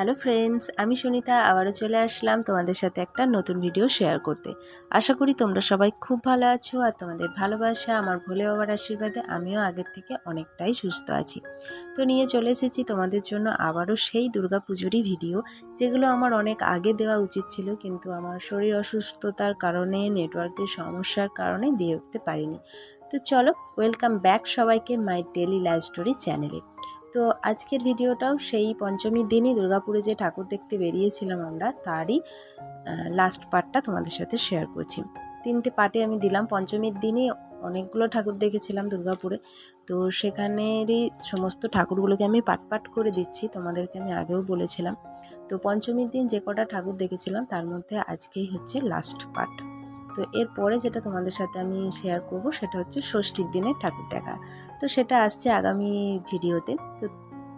Hello friends আমি সুনিতা, আবারও চলে আসলাম তোমাদের সাথে একটা নতুন ভিডিও শেয়ার করতে। আশা করি তোমরা সবাই খুব ভালো আছো আর তোমাদের ভালোবাসা, আমার ভোলে বাবার আশীর্বাদে আমিও আগের থেকে অনেকটাই সুস্থ আছি। তো নিয়ে চলে এসেছি তোমাদের জন্য আবারও সেই দুর্গা পুজোরই ভিডিও যেগুলো আমার অনেক আগে দেওয়া উচিত ছিল, কিন্তু আমার শরীর অসুস্থতার কারণে নেটওয়ার্কের সমস্যার কারণে দিয়ে উঠতে পারিনি। তো চলো ওয়েলকাম ব্যাক সবাইকে মাই ডেলি লাইফ স্টোরি চ্যানেলে তো আজকের ভিডিওটাও সেই পঞ্চমীর দিনই দুর্গাপুরে যে ঠাকুর দেখতে বেরিয়েছিলাম আমরা, তারই লাস্ট পার্টটা তোমাদের সাথে শেয়ার করছি। তিনটে পার্টে আমি দিলাম। পঞ্চমীর দিনই অনেকগুলো ঠাকুর দেখেছিলাম দুর্গাপুরে। তো সেখানেরই সমস্ত ঠাকুরগুলোকে আমি পাট পাট করে দিচ্ছি। তোমাদেরকে আমি আগেও বলেছিলাম। তো পঞ্চমীর দিন যে কটা ঠাকুর দেখেছিলাম, তার মধ্যে আজকেই হচ্ছে লাস্ট পার্ট তো এরপরে যেটা তোমাদের সাথে আমি শেয়ার করব সেটা হচ্ছে ষষ্ঠীর দিনে ঠাকুর দেখা। তো সেটা আসছে আগামী ভিডিওতে। তো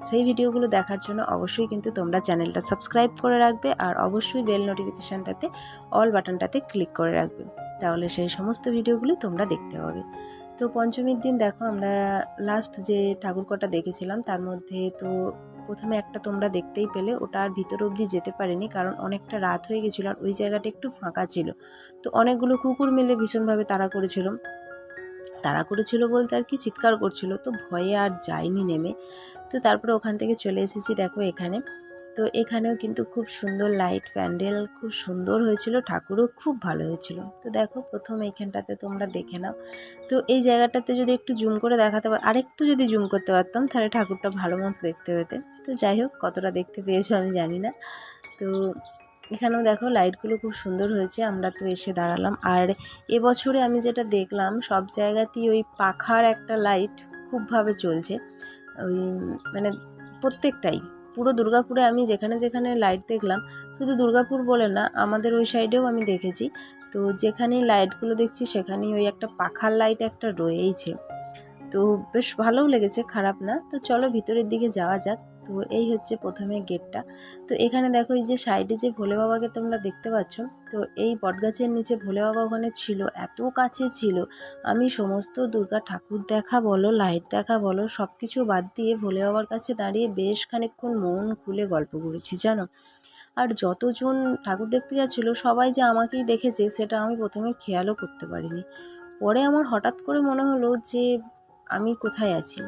সেই ভিডিওগুলো দেখার জন্য অবশ্যই কিন্তু তোমরা চ্যানেলটা সাবস্ক্রাইব করে রাখবে আর অবশ্যই বেল নোটিফিকেশানটাতে অল বাটনটাতে ক্লিক করে রাখবে। তাহলে সেই সমস্ত ভিডিওগুলি তোমরা দেখতে পাবে। তো পঞ্চমীর দিন দেখো আমরা লাস্ট যে ঠাকুর কটা দেখেছিলাম তার মধ্যে তো প্রথমে একটা তোমরা দেখতেই পেলে, ওটা আর ভিতর অবধি যেতে পারেনি কারণ অনেকটা রাত হয়ে গেছিল আর ওই জায়গাটা একটু ফাঁকা ছিল। তো অনেকগুলো কুকুর মিলে ভীষণভাবে তাড়া করেছিল। তাড়া করেছিল বলতে আর কি চিৎকার করছিল, তো ভয়ে আর যায়নি নেমে। তো তারপরে ওখান থেকে চলে এসেছি দেখো এখানে। তো এখানেও কিন্তু খুব সুন্দর লাইট প্যান্ডেল খুব সুন্দর হয়েছিল, ঠাকুরও খুব ভালো হয়েছিল। তো দেখো, প্রথম এইখানটাতে তোমরা দেখে নাও। তো এই জায়গাটাতে যদি একটু জুম করে দেখাতে পার আরেকটু যদি জুম করতে পারতাম, তাহলে ঠাকুরটা ভালো মতো দেখতে পেতে। তো যাই হোক, কতটা দেখতে পেয়েছ আমি জানি না। তো এখানেও দেখো লাইটগুলো খুব সুন্দর হয়েছে, আমরা তো এসে দাঁড়ালাম। আর এবছরে আমি যেটা দেখলাম, সব জায়গাতেই ওই পাখার একটা লাইট খুবভাবে চলছে। ওই মানে প্রত্যেকটাই। পুরো দুর্গাপুরে আমি যেখানে যেখানে লাইট দেখলাম, শুধু দুর্গাপুর বলে না, আমাদের ওই সাইডেও আমি দেখেছি। তো যেখানেই লাইটগুলো দেখছি, সেখানেই ওই একটা পাখার লাইট একটা রয়েইছে। তো বেশ ভালোও লেগেছে, খারাপ না। তো চলো ভিতরের দিকে যাওয়া যাক। তো এই হচ্ছে প্রথমে গেটটা। তো এখানে দেখো এই যে সাইডে যে ভোলে বাবাকে তোমরা দেখতে পাচ্ছ, তো এই বটগাছের নিচে ভোলে বাবা ওখানে ছিল, এত কাছে ছিল। আমি সমস্ত দুর্গা ঠাকুর দেখা বলো লাইট দেখা বলো সব কিছু বাদ দিয়ে ভোলে বাবার কাছে দাঁড়িয়ে বেশ খানিকক্ষণ মন খুলে গল্প করেছি, জানো? আর যতজন ঠাকুর দেখতে যাচ্ছিল, সবাই যে আমাকেই দেখেছে, সেটা আমি প্রথমে খেয়ালও করতে পারিনি। পরে আমার হঠাৎ করে মনে হলো যে আমি কোথায় আছি?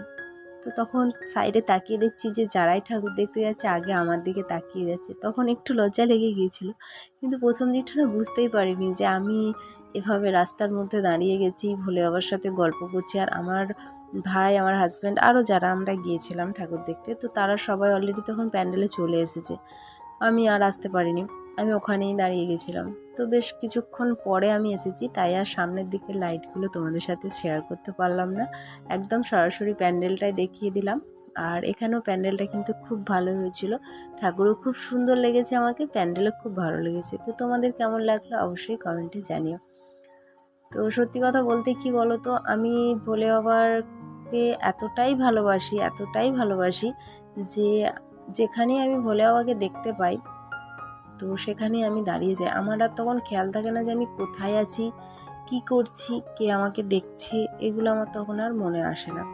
তো তখন সাইডে তাকিয়ে দেখছি যে যারাই ঠাকুর দেখতে যাচ্ছে আগে আমার দিকে তাকিয়ে যাচ্ছে। তখন একটু লজ্জা লেগে গিয়েছিল। কিন্তু প্রথম দিকটা না বুঝতেই পারিনি যে আমি এভাবে রাস্তার মধ্যে দাঁড়িয়ে গেছি ভোলে বাবার সাথে গল্প করছি। আর আমার ভাই, আমার হাজব্যান্ড আরও যারা আমরা গিয়েছিলাম ঠাকুর দেখতে, তো তারা সবাই অলরেডি তখন প্যান্ডেলে চলে এসেছে। আমি আর আসতে পারিনি। আমি ওখানেই দাঁড়িয়ে গেছিলাম। তো বেশ কিছুক্ষণ পরে আমি এসেছি, তাই আর সামনের দিকে লাইটগুলো তোমাদের সাথে শেয়ার করতে পারলাম না। একদম সরাসরি প্যান্ডেলটাই দেখিয়ে দিলাম। আর এখানেও প্যান্ডেলটা কিন্তু খুব ভালো হয়েছিল। ঠাকুরও খুব সুন্দর লেগেছে আমাকে, প্যান্ডেলও খুব ভালো লেগেছে। তো তোমাদের কেমন লাগল অবশ্যই কমেন্টে জানিও। তো সত্যি কথা বলতে কি বলো তো আমি ভোলে বাবারকে এতটাই ভালোবাসি এতটাই ভালোবাসি যে যেখানেই আমি ভোলে বাবাকে দেখতে পাই তো সেখানে আমি দাঁড়িয়ে যাই। আমার আর তখন খেয়াল থাকে না যে আমি কোথায় আছি, কি করছি, কে আমাকে দেখছে, এগুলো আমার তখন আর মনে আসে না।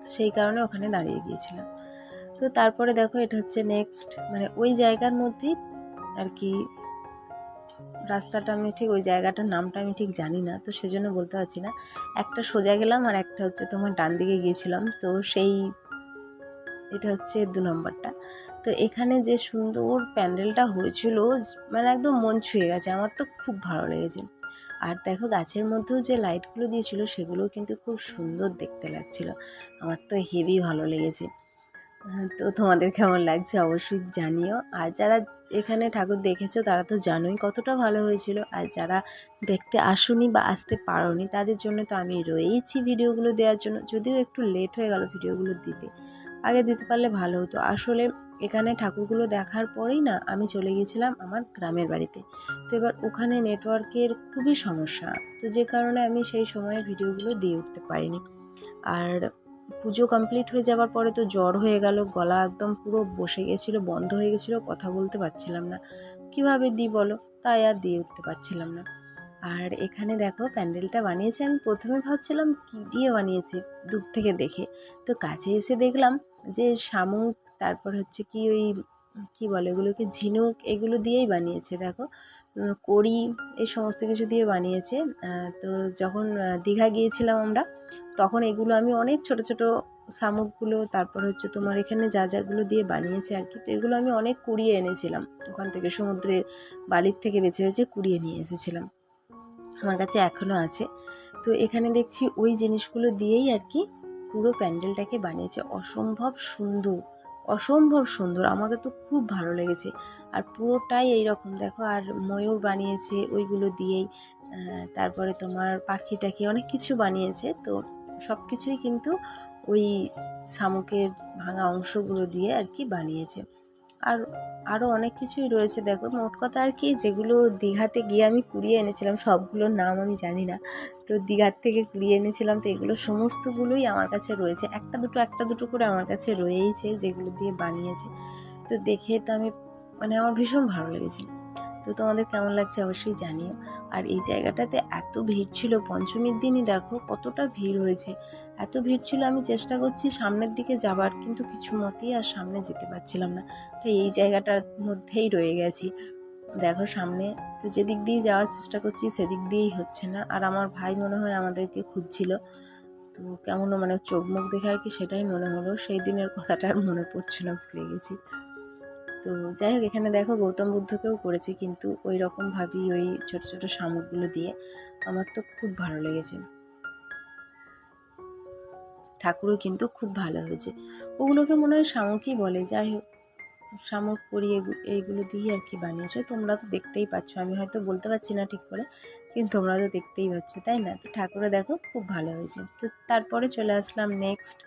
তো সেই কারণে ওখানে দাঁড়িয়ে গিয়েছিলাম। তো তারপরে দেখো এটা হচ্ছে নেক্সট মানে ওই জায়গার মধ্যেই আর কি রাস্তাটা আমি ঠিক, ওই জায়গাটার নামটা আমি ঠিক জানি না, তো সেজন্য বলতে পারছি না। একটা সোজা গেলাম আর একটা হচ্ছে তোমার ডান দিকে গিয়েছিলাম। তো সেই এটা হচ্ছে দু নম্বরটা। তো এখানে যে সুন্দর প্যান্ডেলটা হয়েছিল মানে একদম মন ছুঁয়ে গেছে। আমার তো খুব ভালো লেগেছে। আর দেখো গাছের মধ্যেও যে লাইটগুলো দিয়েছিল, সেগুলোও কিন্তু খুব সুন্দর দেখতে লাগছিল। আমার তো হেভি ভালো লেগেছে। তো তোমাদের কেমন লাগছে অবশ্যই জানিও। আর যারা এখানে ঠাকুর দেখেছ, তারা তো জানোই কতটা ভালো হয়েছিল। আর যারা দেখতে আসুনি বা আসতে পারোনি, তাদের জন্য তো আমি রয়েইছি ভিডিওগুলো দেওয়ার জন্য। যদিও একটু লেট হয়ে গেল ভিডিওগুলো দিতে। আগে দিতে পারলে ভালো হতো। আসলে এখানে ঠাকুরগুলো দেখার পরেই না আমি চলে গিয়েছিলাম আমার গ্রামের বাড়িতে। তো এবার ওখানে নেটওয়ার্কের খুবই সমস্যা। তো যে কারণে আমি সেই সময়ে ভিডিওগুলো দিয়ে উঠতে পারিনি। আর পুজো কমপ্লিট হয়ে যাওয়ার পরে তো জ্বর হয়ে গেল, গলা একদম পুরো বসে গেছিল, বন্ধ হয়ে গেছিল, কথা বলতে পারছিলাম না। কীভাবে দিই বলো? তাই আর দিয়ে উঠতে পারছিলাম না। আর এখানে দেখো প্যান্ডেলটা বানিয়েছে। আমি প্রথমে ভাবছিলাম, কী দিয়ে বানিয়েছে? দূর থেকে দেখে। তো কাছে এসে দেখলাম যে শামুক, তারপর হচ্ছে কি ওই, কি বলে এগুলোকে ঝিনুক, এগুলো দিয়েই বানিয়েছে। দেখো কড়ি, এই সমস্ত কিছু দিয়ে বানিয়েছে। তো যখন দীঘা গিয়েছিলাম আমরা, তখন এগুলো আমি অনেক ছোট ছোট শামুকগুলো, তারপর হচ্ছে তোমার এখানে যা যাগুলো দিয়ে বানিয়েছে আর কি তো এগুলো আমি অনেক কুড়িয়ে এনেছিলাম। ওখান থেকে সমুদ্রের বালির থেকে বেছে বেছে কুড়িয়ে নিয়ে এসেছিলাম। আমার কাছে এখনও আছে। তো এখানে দেখছি ওই জিনিসগুলো দিয়েই আর কি পুরো প্যান্ডেলটাকে বানিয়েছে। অসম্ভব সুন্দর অসম্ভব সুন্দর। আমাকে তো খুব ভালো লেগেছে। আর পুরোটাই এই রকম দেখো, আর ময়ূর বানিয়েছে ওইগুলো দিয়েই তারপরে তোমার পাখি টাখি অনেক কিছু বানিয়েছে। তো সব কিছুই কিন্তু ওই শামুকের ভাঙা অংশগুলো দিয়ে আর কি বানিয়েছে। আর আরও অনেক কিছুই রয়েছে, দেখো। মোট কথা আর কি, যেগুলো দীঘাতে গিয়ে আমি কুড়িয়ে এনেছিলাম, সবগুলোর নাম আমি জানি না। তো দীঘার থেকে কুড়িয়ে এনেছিলাম, তো এগুলো সমস্তগুলোই আমার কাছে রয়েছে। একটা দুটো একটা দুটো করে আমার কাছে রয়েইছে, যেগুলো দিয়ে বানিয়েছে। তো দেখে তো আমি মানে আমার ভীষণ ভালো লেগেছে তো তোমাদের কেমন লাগছে অবশ্যই জানিও। আর এই জায়গাটাতে এত ভিড় ছিল, পঞ্চমীর দিনই দেখো কতটা ভিড় হয়েছে। এত ভিড় ছিল, আমি চেষ্টা করছি সামনের দিকে যাবার, কিন্তু কিছু মতেই আর সামনে যেতে পারছিলাম না। তাই এই জায়গাটার মধ্যেই রয়ে গেছি। দেখো সামনে, তো যেদিক দিয়ে যাওয়ার চেষ্টা করছি সেদিক দিয়েই হচ্ছে না। আর আমার ভাই মনে হয় আমাদেরকে খুঁজছিল। তো কেমন মানে চোখ মুখ দেখে আর কি সেটাই মনে হলো। সেই দিনের কথাটা আর মনে পড়ছিল ভুলে গেছি। তো যাই হোক, এখানে দেখো গৌতম বুদ্ধকেও করেছে কিন্তু ওই রকমভাবেই ওই ছোট ছোট শামুকগুলো দিয়ে আমার তো খুব ভালো লেগেছে। ঠাকুরও কিন্তু খুব ভালো হয়েছে। ওগুলোকে মনে হয় শামুকই বলে। যাই হোক, শামুক করি এইগুলো দিয়ে আর কি বানিয়েছো। তোমরা তো দেখতেই পাচ্ছ, আমি হয়তো বলতে পারছি না ঠিক করে, কিন্তু তোমরা তো দেখতেই পাচ্ছ, তাই না? তো ঠাকুরে দেখো খুব ভালো হয়েছে। তো তারপরে চলে আসলাম নেক্সট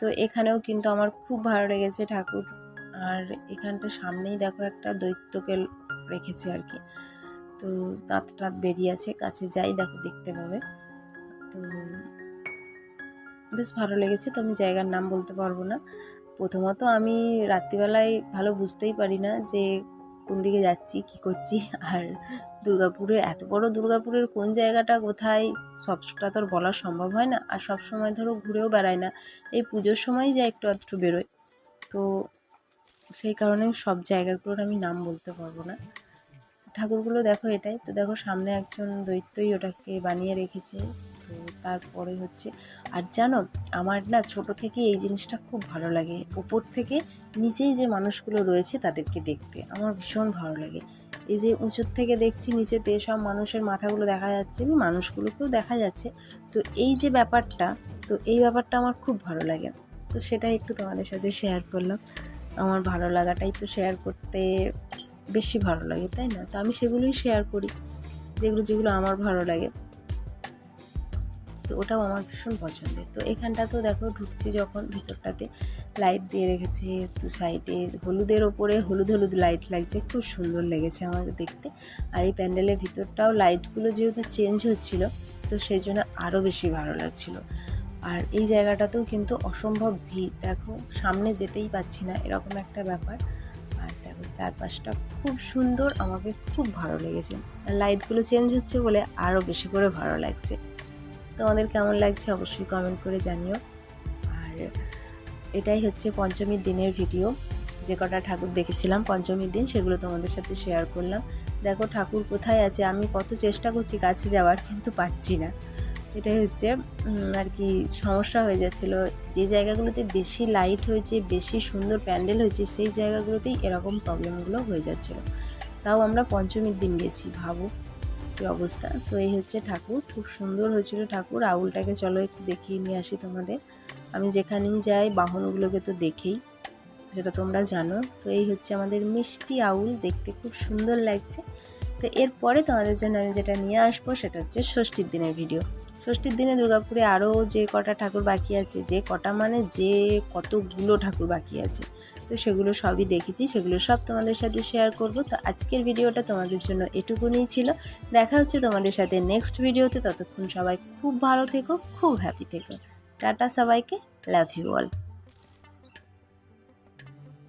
তো এখানেও কিন্তু আমার খুব ভালো লেগেছে ঠাকুর আর এখানটা সামনেই দেখো একটা দৈত্যকে রেখেছে আর কি। তো দাঁত টাত বেরিয়ে আছে, কাছে যাই, দেখো দেখতে পাবে। তো বেশ ভালো লেগেছে, তো আমি জায়গার নাম বলতে পারব না। প্রথমত আমি রাত্রিবেলায় ভালো বুঝতেই পারি না যে কোন দিকে যাচ্ছি, কি করছি। আর দুর্গাপুরের এত বড় দুর্গাপুরের কোন জায়গাটা কোথায়, সবটা তো বলা সম্ভব হয় না। আর সব সময় ধরো ঘুরেও বেড়ায় না। এই পুজোর সময়ই যা একটু আধটু বেরোয় তো সেই কারণে সব জায়গাগুলোর আমি নাম বলতে পারব না। ঠাকুরগুলো দেখো এটাই, তো দেখো সামনে একজন দৈত্যই ওটাকে বানিয়ে রেখেছে, তো তারপরে হচ্ছে, আর জানো, আমার না ছোট থেকে এই জিনিসটা খুব ভালো লাগে। উপর থেকে নিচেই যে মানুষগুলো রয়েছে তাদেরকে দেখতে, আমার ভীষণ ভালো লাগে। এই যে উঁচুর থেকে দেখছি নিচেতে সব মানুষের মাথাগুলো দেখা যাচ্ছে মানুষগুলোকেও দেখা যাচ্ছে। তো এই যে ব্যাপারটা, তো এই ব্যাপারটা আমার খুব ভালো লাগে। তো সেটাই একটু তোমাদের সাথে শেয়ার করলাম। আমার ভালো লাগাটাই তো শেয়ার করতে বেশি ভালো লাগে, তাই না? তো আমি সেগুলোই শেয়ার করি, যেগুলো যেগুলো আমার ভালো লাগে। তো ওটাও আমার ভীষণ পছন্দের। তো এখানটা তো দেখো, ঢুকছি যখন ভিতরটাতে। লাইট দিয়ে রেখেছে দু সাইডে হলুদের ওপরে হলুদ হলুদ লাইট লাগছে। খুব সুন্দর লেগেছে আমার দেখতে। আর এই প্যান্ডেলের ভিতরটাও লাইটগুলো যেহেতু চেঞ্জ হচ্ছিল, তো সেই জন্য আরও বেশি ভালো লাগছিল। আর এই জায়গাটাতেও কিন্তু অসম্ভব ভিড়। দেখো, সামনে যেতেই পাচ্ছি না, এরকম একটা ব্যাপার। আর দেখো, চারপাশটা খুব সুন্দর, আমাকে খুব ভালো লেগেছে। আর লাইটগুলো চেঞ্জ হচ্ছে বলে আরও বেশি করে ভালো লাগছে। তোমাদের কেমন লাগছে অবশ্যই কমেন্ট করে জানিও। আর এটাই হচ্ছে পঞ্চমীর দিনের ভিডিও। যে কটা ঠাকুর দেখেছিলাম পঞ্চমীর দিন, সেগুলো তোমাদের সাথে শেয়ার করলাম। দেখো, ঠাকুর কোথায় আছে? আমি কত চেষ্টা করছি কাছে যাওয়ার, কিন্তু পাচ্ছি না। এটাই হচ্ছে আর কি সমস্যা হয়ে যাচ্ছিল। যে জায়গাগুলোতে বেশি লাইট হয়েছে, বেশি সুন্দর প্যান্ডেল হয়েছে, সেই জায়গাগুলোতেই এরকম প্রবলেমগুলো হয়ে যাচ্ছিল। তাও আমরা পঞ্চমীর দিন গেছি, ভাবো কী অবস্থা। তো এই হচ্ছে ঠাকুর, খুব সুন্দর হয়েছিল ঠাকুর। আউলটাকে চলো একটু দেখিয়ে নিয়ে আসি তোমাদের। আমি যেখানেই যাই, বাহনগুলোকে তো দেখেই, সেটা তোমরা জানো। তো এই হচ্ছে আমাদের মিষ্টি আউল, দেখতে খুব সুন্দর লাগছে। তো এরপরে তোমাদের জন্য আমি যেটা নিয়ে আসব, সেটা হচ্ছে ষষ্ঠীর দিনের ভিডিও ষষ্ঠীর দিনে দুর্গাপুরে আরও যে কটা ঠাকুর বাকি আছে, যে কটা মানে যে কতগুলো ঠাকুর বাকি আছে, তো সেগুলো সবই দেখেছি, সেগুলো সব তোমাদের সাথে শেয়ার করব। তো আজকের ভিডিওটা তোমাদের জন্য এটুকুনিই ছিল। দেখা হচ্ছে তোমাদের সাথে নেক্সট ভিডিওতে। ততক্ষণ সবাই খুব ভালো থেকো, খুব হ্যাপি থেকো। টাটা সবাইকে লাভ ইউ অল